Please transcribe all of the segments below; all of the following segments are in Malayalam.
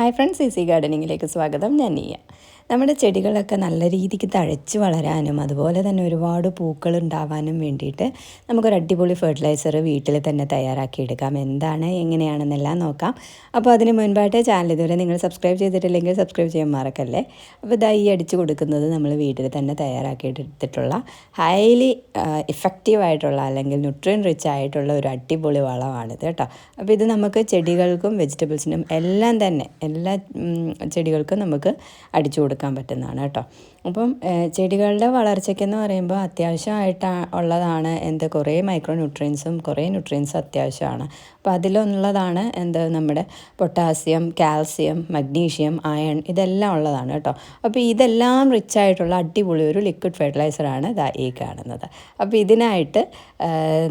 ഹായ് ഫ്രണ്ട്സ് ഈസി ഗാർഡനിങ്ങിലേക്ക് സ്വാഗതം. ഞാൻ നീയ. നമ്മുടെ ചെടികളൊക്കെ നല്ല രീതിക്ക് തഴച്ച് വളരാനും അതുപോലെ തന്നെ ഒരുപാട് പൂക്കൾ ഉണ്ടാവാനും വേണ്ടിയിട്ട് നമുക്കൊരു അടിപൊളി ഫെർട്ടിലൈസർ വീട്ടിൽ തന്നെ തയ്യാറാക്കിയെടുക്കാം. എന്താണ് എങ്ങനെയാണെന്നെല്ലാം നോക്കാം. അപ്പോൾ അതിന് മുൻപായിട്ട് ചാനൽ ഇതുവരെ നിങ്ങൾ സബ്സ്ക്രൈബ് ചെയ്തിട്ടില്ലെങ്കിൽ സബ്സ്ക്രൈബ് ചെയ്യാൻ മറക്കല്ലേ? അപ്പോൾ ഇതാ ഈ അടിച്ച് കൊടുക്കുന്നത് നമ്മൾ വീട്ടിൽ തന്നെ തയ്യാറാക്കിയെടുത്തിട്ടുള്ള ഹൈലി ഇഫക്റ്റീവ് ആയിട്ടുള്ള അല്ലെങ്കിൽ ന്യൂട്രിയൻ റിച്ച് ആയിട്ടുള്ള ഒരു അടിപൊളി വളമാണിത് കേട്ടോ. അപ്പോൾ ഇത് നമുക്ക് ചെടികൾക്കും വെജിറ്റബിൾസിനും എല്ലാം തന്നെ എല്ലാ ചെടികൾക്കും നമുക്ക് അടിച്ചു കൊടുക്കാം. കൊടുക്കാൻ പറ്റുന്നതാണ് കേട്ടോ. അപ്പം ചെടികളുടെ വളർച്ചയ്ക്കെന്ന് പറയുമ്പോൾ അത്യാവശ്യമായിട്ട് ഉള്ളതാണ് എന്ത് കുറേ മൈക്രോ ന്യൂട്രിയൻസും കുറേ ന്യൂട്രിയൻസും അത്യാവശ്യമാണ്. അപ്പോൾ അതിലൊന്നുള്ളതാണ് എന്ത് നമ്മുടെ പൊട്ടാസ്യം കാൽസ്യം മഗ്നീഷ്യം അയൺ ഇതെല്ലാം ഉള്ളതാണ് കേട്ടോ. അപ്പോൾ ഇതെല്ലാം റിച്ച് ആയിട്ടുള്ള അടിപൊളി ഒരു ലിക്വിഡ് ഫെർട്ടിലൈസറാണ് ഇതാ ഈ കാണുന്നത്. അപ്പോൾ ഇതിനായിട്ട്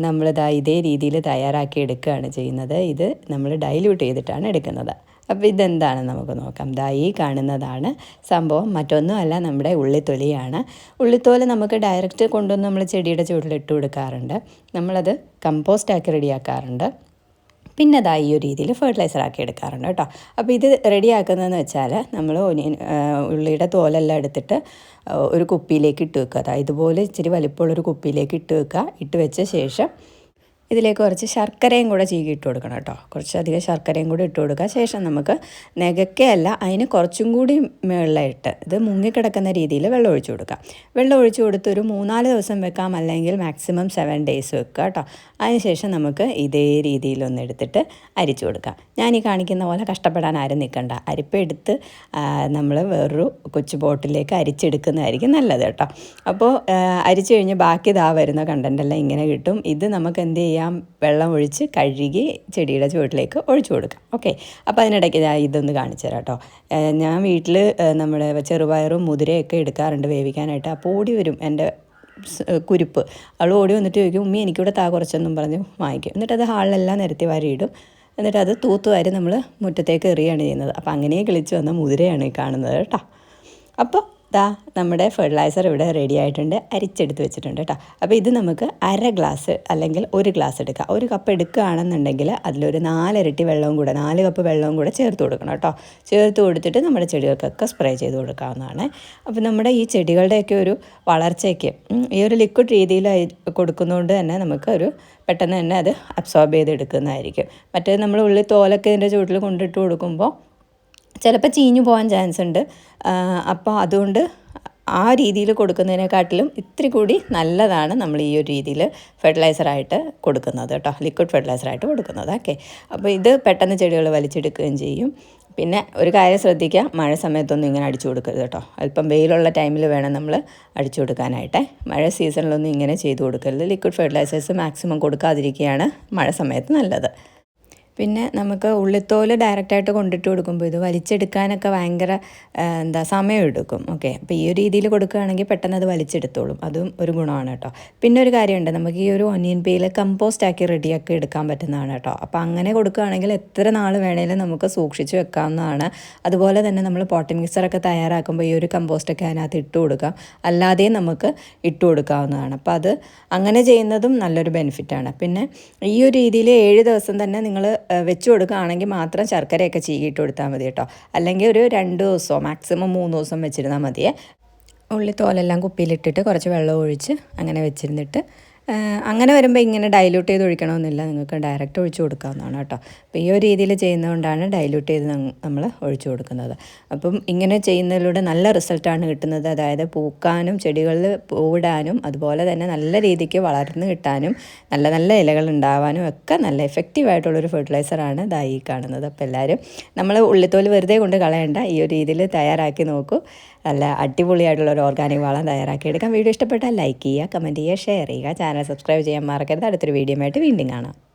നമ്മളിതാ ഇതേ രീതിയിൽ തയ്യാറാക്കി എടുക്കുകയാണ് ചെയ്യുന്നത്. ഇത് നമ്മൾ ഡൈല്യൂട്ട് ചെയ്തിട്ടാണ് എടുക്കുന്നത്. അപ്പോൾ ഇതെന്താണ് നമുക്ക് നോക്കാം. ദാ ഈ കാണുന്നതാണ് സംഭവം. മറ്റൊന്നുമല്ല നമ്മുടെ ഉള്ളിത്തൊലിയാണ്. ഉള്ളിത്തോൽ നമുക്ക് ഡയറക്റ്റ് കൊണ്ടുവന്ന് നമ്മൾ ചെടിയുടെ ചുവട്ടിൽ ഇട്ട് കൊടുക്കാറുണ്ട്. നമ്മളത് കമ്പോസ്റ്റാക്കി റെഡിയാക്കാറുണ്ട്. പിന്നെ അതാ ഈ ഒരു രീതിയിൽ ഫെർട്ടിലൈസർ ആക്കി എടുക്കാറുണ്ട് കേട്ടോ. അപ്പോൾ ഇത് റെഡിയാക്കുന്നതെന്ന് വെച്ചാൽ നമ്മൾ ഒനിയൻ ഉള്ളിയുടെ തോലെല്ലാം എടുത്തിട്ട് ഒരു കുപ്പിയിലേക്ക് ഇട്ട് വെക്കുക. അതായത് ഇതുപോലെ ഇച്ചിരി വലിപ്പമുള്ളൊരു കുപ്പിയിലേക്ക് ഇട്ട് വെക്കുക. ഇട്ട് വെച്ച ശേഷം ഇതിലേക്ക് കുറച്ച് ശർക്കരയും കൂടെ ചീകി ഇട്ട് കൊടുക്കണം കേട്ടോ. കുറച്ചധികം ശർക്കരയും കൂടി ഇട്ട് കൊടുക്കുക. ശേഷം നമുക്ക് നികക്കയല്ല അതിന് കുറച്ചും കൂടി മുകളിലായിട്ട് ഇത് മുങ്ങിക്കിടക്കുന്ന രീതിയിൽ വെള്ളം ഒഴിച്ചു കൊടുക്കുക. വെള്ളം ഒഴിച്ചു കൊടുത്ത് ഒരു മൂന്നാൽ ദിവസം വെക്കാം അല്ലെങ്കിൽ മാക്സിമം സെവൻ ഡേയ്സ് വെക്കുക കേട്ടോ. അതിനുശേഷം നമുക്ക് ഇതേ രീതിയിലൊന്ന് എടുത്തിട്ട് അരിച്ചു കൊടുക്കുക. ഞാൻ ഈ കാണിക്കുന്ന പോലെ കഷ്ടപ്പെടാൻ ആരും നിൽക്കണ്ട. അരിപ്പെടുത്ത് നമ്മൾ വേറൊരു കൊച്ചു ബോട്ടിലേക്ക് അരിച്ചെടുക്കുന്നതായിരിക്കും നല്ലത് കേട്ടോ. അപ്പോൾ അരിച്ചു കഴിഞ്ഞ് ബാക്കി ഇതാ വരുന്ന കണ്ടന്റെല്ലാം ഇങ്ങനെ കിട്ടും. ഇത് നമുക്ക് എന്ത് ചെയ്യാം? ചെയ്യാം വെള്ളം ഒഴിച്ച് കഴുകി ചെടിയുടെ ചുവട്ടിലേക്ക് ഒഴിച്ചു കൊടുക്കാം. ഓക്കെ അപ്പോൾ അതിനിടയ്ക്ക് ഞാൻ ഇതൊന്ന് കാണിച്ചു തരാം കേട്ടോ ഞാൻ വീട്ടിൽ നമ്മുടെ ചെറുപയറും മുതിരയൊക്കെ എടുക്കാറുണ്ട് വേവിക്കാനായിട്ട്. അപ്പോൾ ഓടി വരും എന്റെ കുരുപ്പ്. അവൾ ഓടി വന്നിട്ട് ചോദിക്കും ഉമ്മി എനിക്കിവിടെ താ കുറച്ചൊന്നും പറഞ്ഞ് വാങ്ങിക്കും. എന്നിട്ട് അത് ഹാളിലെല്ലാം നിരത്തി വാരിയിടും. എന്നിട്ട് അത് തൂത്തുവാരി നമ്മൾ മുറ്റത്തേക്ക് എറിയാണ് ചെയ്യുന്നത്. അപ്പോൾ അങ്ങനെ കിളിച്ച് വന്ന മുതിരയാണ് ഈ കാണുന്നത് കേട്ടോ അപ്പോൾ ദാ നമ്മുടെ ഫെർട്ടിലൈസർ ഇവിടെ റെഡി ആയിട്ടുണ്ട്. അരിച്ചെടുത്ത് വെച്ചിട്ടുണ്ട് കേട്ടോ അപ്പോൾ ഇത് നമുക്ക് അര ഗ്ലാസ് അല്ലെങ്കിൽ ഒരു ഗ്ലാസ് എടുക്കുക ഒരു കപ്പ് എടുക്കുകയാണെന്നുണ്ടെങ്കിൽ അതിലൊരു നാലിരട്ടി വെള്ളവും കൂടെ നാല് കപ്പ് വെള്ളവും കൂടെ ചേർത്ത് കൊടുക്കണം കേട്ടോ ചേർത്ത് കൊടുത്തിട്ട് നമ്മുടെ ചെടികൾക്കൊക്കെ സ്പ്രേ ചെയ്ത് കൊടുക്കാവുന്നതാണ്. അപ്പോൾ നമ്മുടെ ഈ ചെടികളുടെയൊക്കെ ഒരു വളർച്ചയ്ക്ക് ഈ ഒരു ലിക്വിഡ് രീതിയിൽ കൊടുക്കുന്നതുകൊണ്ട് തന്നെ നമുക്ക് ഒരു പെട്ടെന്ന് തന്നെ അത് അബ്സോർബ് ചെയ്തെടുക്കുന്നതായിരിക്കും. മറ്റേ നമ്മൾ ഉള്ളിൽ തോലൊക്കെ ഇതിന്റെ ചുവട്ടിൽ കൊണ്ടിട്ട് കൊടുക്കുമ്പോൾ ചിലപ്പോൾ ചീഞ്ഞു പോകാൻ ചാൻസ് ഉണ്ട്. അപ്പോൾ അതുകൊണ്ട് ആ രീതിയിൽ കൊടുക്കുന്നതിനെക്കാട്ടിലും ഇത്തിരി കൂടി നല്ലതാണ് നമ്മൾ ഈ ഒരു രീതിയിൽ ഫെർട്ടിലൈസറായിട്ട് കൊടുക്കുന്നത് കേട്ടോ. ലിക്വിഡ് ഫെർട്ടിലൈസറായിട്ട് കൊടുക്കുന്നത്. ഓക്കെ അപ്പോൾ ഇത് പെട്ടെന്ന് ചെടികൾ വലിച്ചെടുക്കുകയും ചെയ്യും. പിന്നെ ഒരു കാര്യം ശ്രദ്ധിക്കുക മഴ സമയത്തൊന്നും ഇങ്ങനെ അടിച്ചു കൊടുക്കരുത് കേട്ടോ. അല്പം വെയിലുള്ള ടൈമിൽ വേണം നമ്മൾ അടിച്ചു കൊടുക്കാനായിട്ട്. മഴ സീസണിലൊന്നും ഇങ്ങനെ ചെയ്തു കൊടുക്കരുത്. ലിക്വിഡ് ഫെർട്ടിലൈസേഴ്സ് മാക്സിമം കൊടുക്കാതിരിക്കുകയാണ് മഴ സമയത്ത് നല്ലത്. പിന്നെ നമുക്ക് ഉള്ളിത്തോൽ ഡയറക്റ്റായിട്ട് കൊണ്ടിട്ട് കൊടുക്കുമ്പോൾ ഇത് വലിച്ചെടുക്കാനൊക്കെ ഭയങ്കര എന്താ സമയം എടുക്കും. ഓക്കെ അപ്പോൾ ഈ ഒരു രീതിയിൽ കൊടുക്കുകയാണെങ്കിൽ പെട്ടെന്ന് അത് വലിച്ചെടുത്തോളും. അതും ഒരു ഗുണമാണ് കേട്ടോ. പിന്നെ ഒരു കാര്യമുണ്ട്. നമുക്ക് ഈ ഒരു ഒനിയൻ പേയിൽ കമ്പോസ്റ്റ് ആക്കി റെഡിയാക്കി എടുക്കാൻ പറ്റുന്നതാണ് കേട്ടോ. അപ്പോൾ അങ്ങനെ കൊടുക്കുകയാണെങ്കിൽ എത്ര നാൾ വേണേലും നമുക്ക് സൂക്ഷിച്ച് വെക്കാവുന്നതാണ്. അതുപോലെ തന്നെ നമ്മൾ പോട്ടി മിക്സറൊക്കെ തയ്യാറാക്കുമ്പോൾ ഈ ഒരു കമ്പോസ്റ്റൊക്കെ അതിനകത്ത് ഇട്ട് കൊടുക്കാം. അല്ലാതെയും നമുക്ക് ഇട്ട് കൊടുക്കാവുന്നതാണ്. അപ്പോൾ അത് അങ്ങനെ ചെയ്യുന്നതും നല്ലൊരു ബെനിഫിറ്റാണ് പിന്നെ ഈ ഒരു രീതിയിൽ ഏഴ് ദിവസം തന്നെ നിങ്ങൾ വെച്ച് കൊടുക്കുകയാണെങ്കിൽ മാത്രം ശർക്കരയൊക്കെ ചീകിയിട്ട് കൊടുത്താൽ മതി കേട്ടോ. അല്ലെങ്കിൽ ഒരു രണ്ട് ദിവസമോ മാക്സിമം മൂന്ന് ദിവസം വെച്ചിരുന്നാൽ മതിയേ. ഉള്ളി തോലെല്ലാം കുപ്പിയിലിട്ടിട്ട് കുറച്ച് വെള്ളം ഒഴിച്ച് അങ്ങനെ വെച്ചിരുന്നിട്ട് അങ്ങനെ വരുമ്പോൾ ഇങ്ങനെ ഡൈലൂട്ട് ചെയ്ത് ഒഴിക്കണമെന്നില്ല. നിങ്ങൾക്ക് ഡയറക്റ്റ് ഒഴിച്ചു കൊടുക്കാവുന്നതാണ് കേട്ടോ. അപ്പോൾ ഈ ഒരു രീതിയിൽ ചെയ്യുന്നതുകൊണ്ടാണ് ഡൈലൂട്ട് ചെയ്ത് നമ്മൾ ഒഴിച്ചു കൊടുക്കുന്നത്. അപ്പം ഇങ്ങനെ ചെയ്യുന്നതിലൂടെ നല്ല റിസൾട്ടാണ് കിട്ടുന്നത്. അതായത് പൂക്കാനും ചെടികളിൽ പൂവിടാനും അതുപോലെ തന്നെ നല്ല രീതിക്ക് വളർന്നു കിട്ടാനും നല്ല നല്ല ഇലകൾ ഉണ്ടാവാനും ഒക്കെ നല്ല എഫക്റ്റീവായിട്ടുള്ളൊരു ഫെർട്ടിലൈസറാണ് ഇതായി കാണുന്നത്. അപ്പോൾ എല്ലാവരും നമ്മൾ ഉള്ളിത്തോൽ വെറുതെ കൊണ്ട് കളയേണ്ട. ഈ ഒരു രീതിയിൽ തയ്യാറാക്കി നോക്കൂ. നല്ല അടിപൊളിയായിട്ടുള്ള ഒരു ഓർഗാനിക് വളം തയ്യാറാക്കി എടുക്കാം വീഡിയോ ഇഷ്ടപ്പെട്ടാൽ ലൈക്ക് ചെയ്യുക കമന്റ് ചെയ്യുക ഷെയർ ചെയ്യുക. ചാനൽ സബ്സ്ക്രൈബ് ചെയ്യാൻ മറക്കരുത്. അടുത്തൊരു വീഡിയോ ആയിട്ട് വീണ്ടും കാണാം.